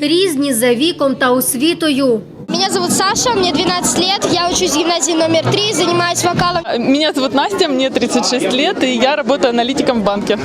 Різні за віком та освітою. Меня зовут Саша, мне 12 лет, я учусь в гимназии номер 3, занимаюсь вокалом. Меня зовут Настя, мне 36 лет, и я работаю аналитиком в банке.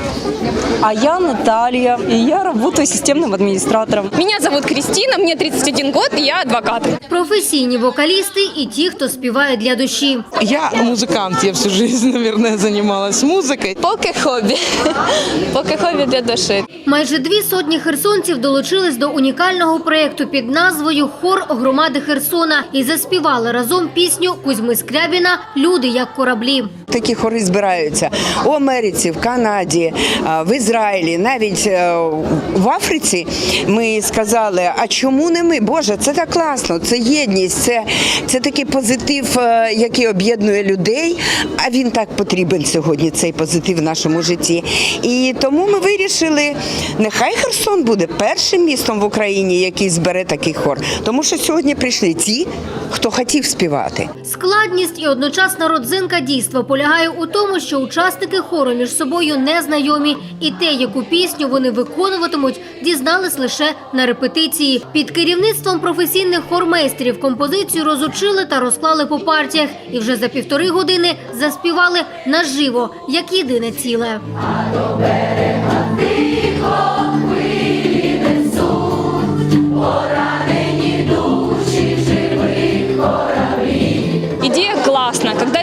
А я Наталья, и я работаю системным администратором. Меня зовут Кристина, мне 31 год, и я адвокат. Професійні вокалісти і ті, хто співає для душі. Я музыкант, я всю жизнь, наверное, занималась музыкой. Поки хобі. Поки хобі для душі. Майже дві сотні херсонців долучились до унікального проєкту під назвою Хор громади Херсона і заспівали разом пісню Кузьми Скрябіна Люди як кораблі. Такі хори збираються у Америці, в Канаді, в Ізраїлі, навіть е, в Африці. Ми сказали, а чому не ми? Боже, це так класно, це єдність, це, це такий позитив, е, який об'єднує людей. А він так потрібен сьогодні, цей позитив в нашому житті. І тому ми вирішили, нехай Херсон буде першим містом в Україні, який збере такий хор. Тому що сьогодні прийшли ті, хто хотів співати. Складність і одночасна родзинка дійства полягає у тому, що учасники хору між собою не знайомі, і те, яку пісню вони виконуватимуть, дізнались лише на репетиції. Під керівництвом професійних хормейстерів композицію розучили та розклали по партіях, і вже за півтори години заспівали наживо, як єдине ціле. Идея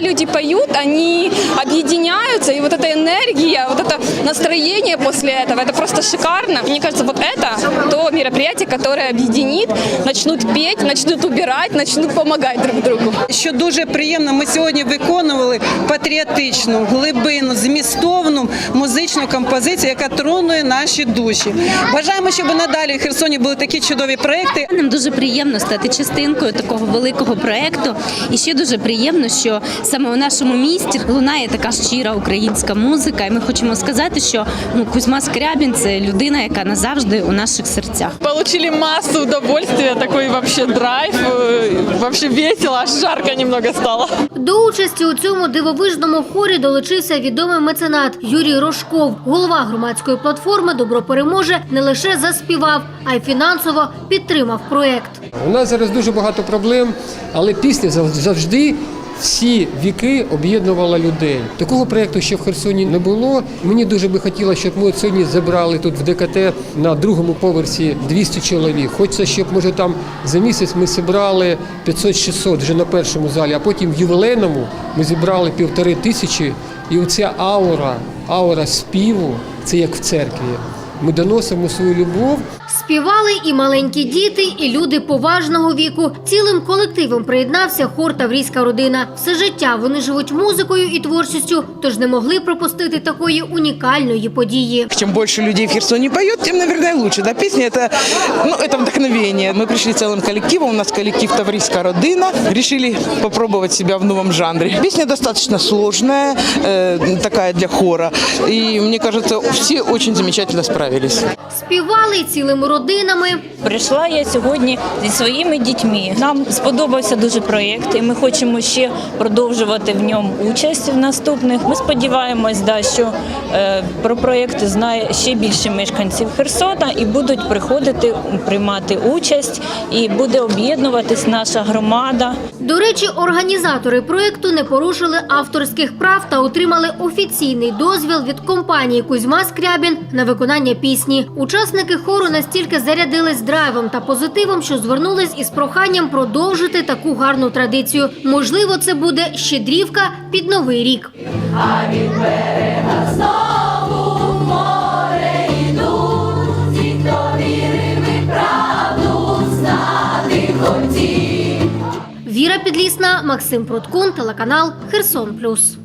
люди поют, они объединяются, и вот эта энергия, вот это настроение после этого, это просто шикарно. Мне кажется, вот это то мероприятие, которое объединит, начнут петь, начнут убирать, начнут помогать друг другу. Що дуже приємно, ми сьогодні виконували патріотичну, глибинну, змістовну музичну композицію, яка тронує наші душі. Бажаємо, щоб і надалі в Херсоні були такі чудові проекти. Нам дуже приємно стати частинкою такого великого проекту. І ще дуже приємно, що саме у нашому місті лунає така щира українська музика. І ми хочемо сказати, що ну Кузьма Скрябін це людина, яка назавжди у наших серцях. Получили массу удовольствия, такой вообще драйв, э, вообще весело, аж жарко немного стало. До участі у цьому дивовижному хорі долучився відомий меценат Юрій Рожков. Голова громадської платформи Добро переможе не лише заспівав, а й фінансово підтримав проект. У нас зараз дуже багато проблем, але пісня зав- завжди всі віки об'єднувала людей. Такого проєкту ще в Херсоні не було. Мені дуже би хотілося, щоб ми сьогодні забрали тут в ДКТ на другому поверсі 200 чоловік. Хочеться, щоб може там за місяць ми зібрали 500-600 вже на першому залі, а потім в ювілейному ми зібрали півтори тисячі. І оця аура, аура співу, це як в церкві. Ми доносимо свою любов Співали і маленькі діти, і люди поважного віку. Цілим колективом приєднався хор Таврійська родина. Все життя вони живуть музикою і творчістю, тож не могли пропустити такої унікальної події. Чем больше людей в Херсоне поет, тем, наверное, лучше. Да, песня это, ну, это вдохновение. Мы пришли целым коллективом, у нас коллектив Таврийская родина. Решили попробовать себя в новом жанре. Песня достаточно сложная, э, такая для хора. И мне кажется, все очень замечательно справились. Співали цілими родинами. Прийшла я сьогодні зі своїми дітьми. Нам сподобався дуже проєкт, і ми хочемо ще продовжувати в ньому участь в наступних. Ми сподіваємось, да, що е, про проєкт знає ще більше мешканців Херсона і будуть приходити приймати участь, і буде об'єднуватись наша громада. До речі, організатори проєкту не порушили авторських прав та отримали офіційний дозвіл від компанії Кузьма Скрябін на виконання пісні. Учасники хору настільки зарядились драйвом та позитивом, що звернулись із проханням продовжити таку гарну традицію. Можливо, це буде щедрівка під новий рік. Віра Підлісна, Максим Пруткун, телеканал Херсон Плюс.